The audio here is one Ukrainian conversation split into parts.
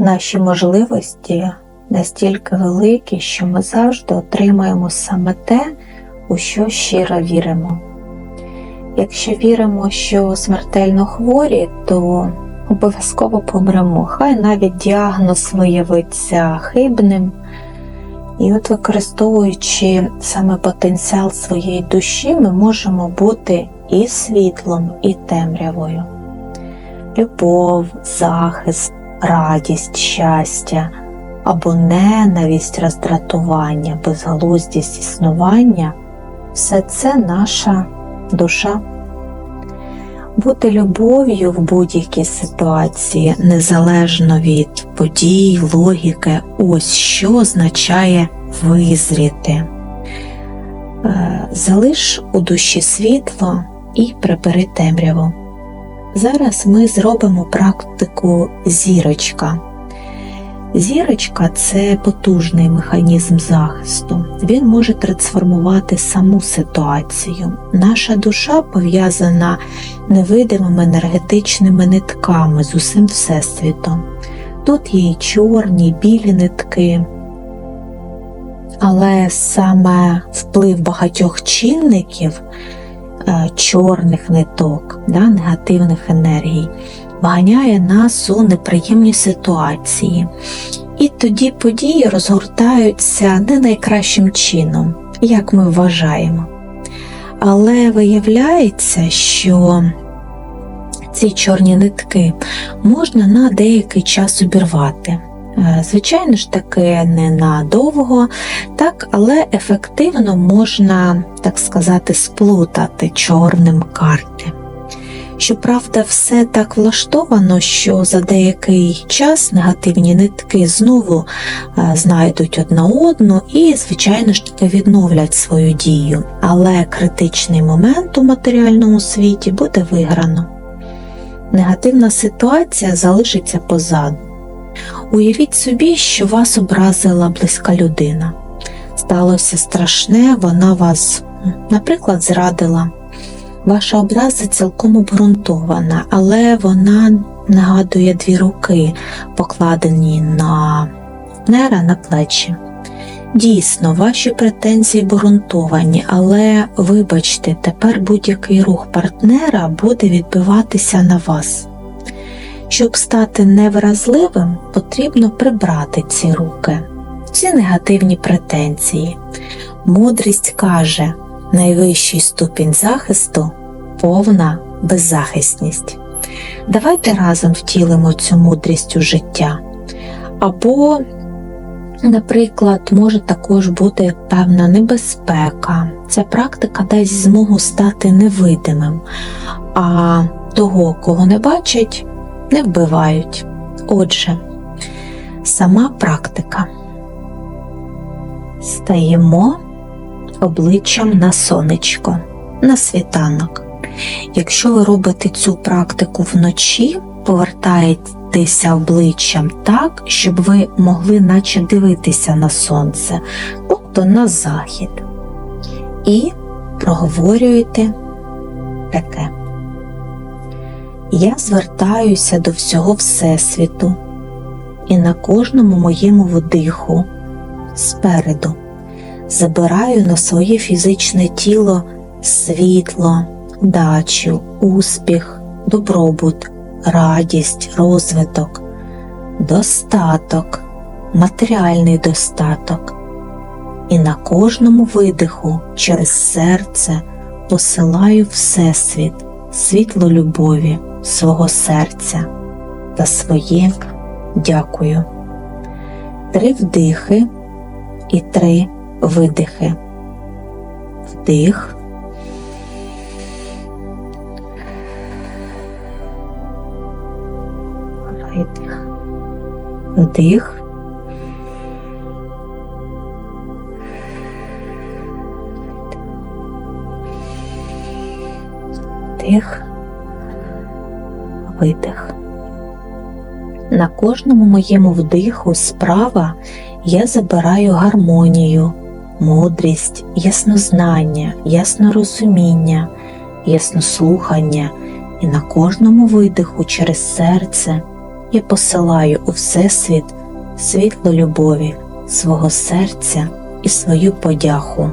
Наші можливості настільки великі, що ми завжди отримаємо саме те, у що щиро віримо. Якщо віримо, що смертельно хворі, то обов'язково помремо. Хай навіть діагноз виявиться хибним. І от використовуючи саме потенціал своєї душі, ми можемо бути і світлом, і темрявою. Любов, захист, радість, щастя або ненависть, роздратування, безглуздість існування все це наша душа. Бути любов'ю в будь-якій ситуації, незалежно від подій, логіки, ось що означає визріти. Е, Залиш у душі світло і прибери темряву. Зараз ми зробимо практику зірочка. Зірочка це потужний механізм захисту. Він може трансформувати саму ситуацію. Наша душа пов'язана невидимими енергетичними нитками з усім Всесвітом. Тут є і чорні, і білі нитки. Але саме вплив багатьох чинників чорних ниток, да, негативних енергій, вганяє нас у неприємні ситуації. І тоді події розгортаються не найкращим чином, як ми вважаємо. Але виявляється, що ці чорні нитки можна на деякий час обірвати. Е, Звичайно ж таки, не надовго, так, але ефективно можна, так сказати, сплутати чорним карти. Щоправда, все так влаштовано, що за деякий час негативні нитки знову е, знайдуть одна одну і, звичайно ж таки, відновлять свою дію. Але критичний момент у матеріальному світі буде виграно. Негативна ситуація залишиться позаду. Уявіть собі, що вас образила близька людина. Сталося страшне, вона вас, наприклад, зрадила. Ваша образа цілком обґрунтована, але вона нагадує дві руки, покладені на партнера на плечі. Дійсно, ваші претензії обґрунтовані, але вибачте, тепер будь-який рух партнера буде відбиватися на вас. Щоб стати невразливим, потрібно прибрати ці руки, ці негативні претензії. Мудрість каже, найвищий ступінь захисту повна беззахисність. Давайте разом втілимо цю мудрість у життя. Або, наприклад, може також бути певна небезпека. Ця практика дасть змогу стати невидимим, а того, кого не бачать, не вбивають. Отже, сама практика. Стаємо обличчям на сонечко, на світанок. Якщо ви робите цю практику вночі, повертаєтеся обличчям так, щоб ви могли наче дивитися на сонце, тобто на захід. І проговорюєте таке. Я звертаюся до всього Всесвіту, і на кожному моєму вдиху спереду забираю на своє фізичне тіло світло, удачу, успіх, добробут, радість, розвиток, достаток, матеріальний достаток. І на кожному видиху через серце посилаю Всесвіт, світло любові свого серця та своє дякую. Три вдихи і три видихи. Вдих. Видих. Вдих. Вдих. Видих. На кожному моєму вдиху справа я забираю гармонію, мудрість, яснознання, яснорозуміння, яснослухання, і на кожному видиху через серце я посилаю у Всесвіт світло любові свого серця і свою подяку.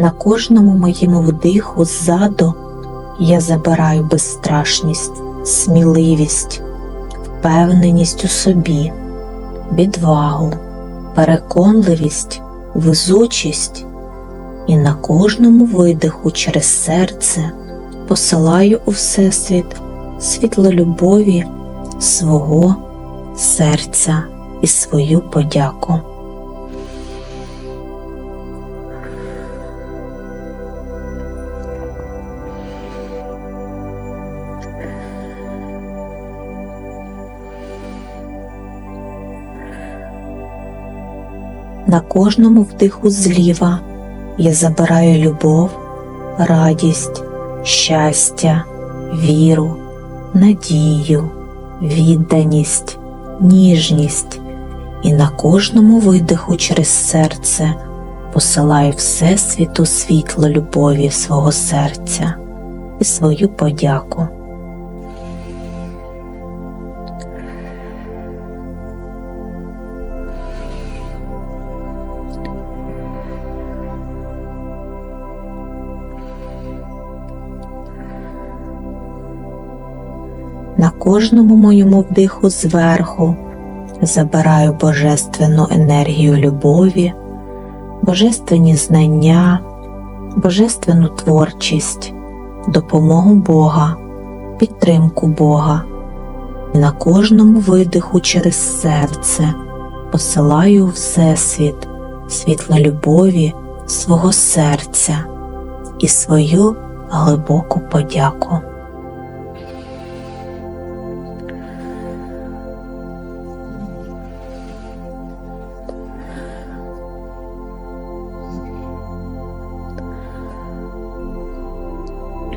На кожному моєму вдиху ззаду я забираю безстрашність, сміливість, впевненість у собі, відвагу, переконливість, везучість, і на кожному видиху через серце посилаю у Всесвіт світло любові свого серця і свою подяку. На кожному вдиху зліва я забираю любов, радість, щастя, віру, надію, відданість, ніжність і на кожному видиху через серце посилаю Всесвіту світло любові свого серця і свою подяку. Кожному моєму вдиху зверху забираю божественну енергію любові, божественні знання, божественну творчість, допомогу Бога, підтримку Бога. На кожному видиху через серце посилаю у Всесвіт світло любові свого серця і свою глибоку подяку.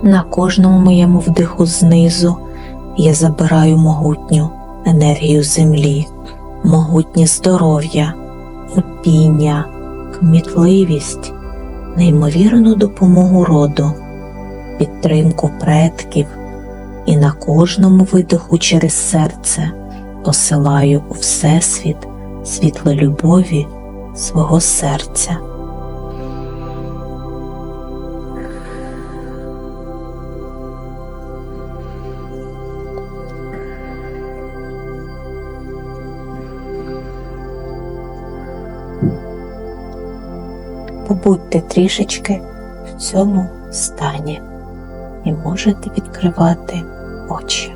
На кожному моєму вдиху знизу я забираю могутню енергію землі, могутнє здоров'я, терпіння, кмітливість, неймовірну допомогу роду, підтримку предків і на кожному видиху через серце посилаю у Всесвіт світло любові свого серця. Побудьте трішечки в цьому стані і можете відкривати очі.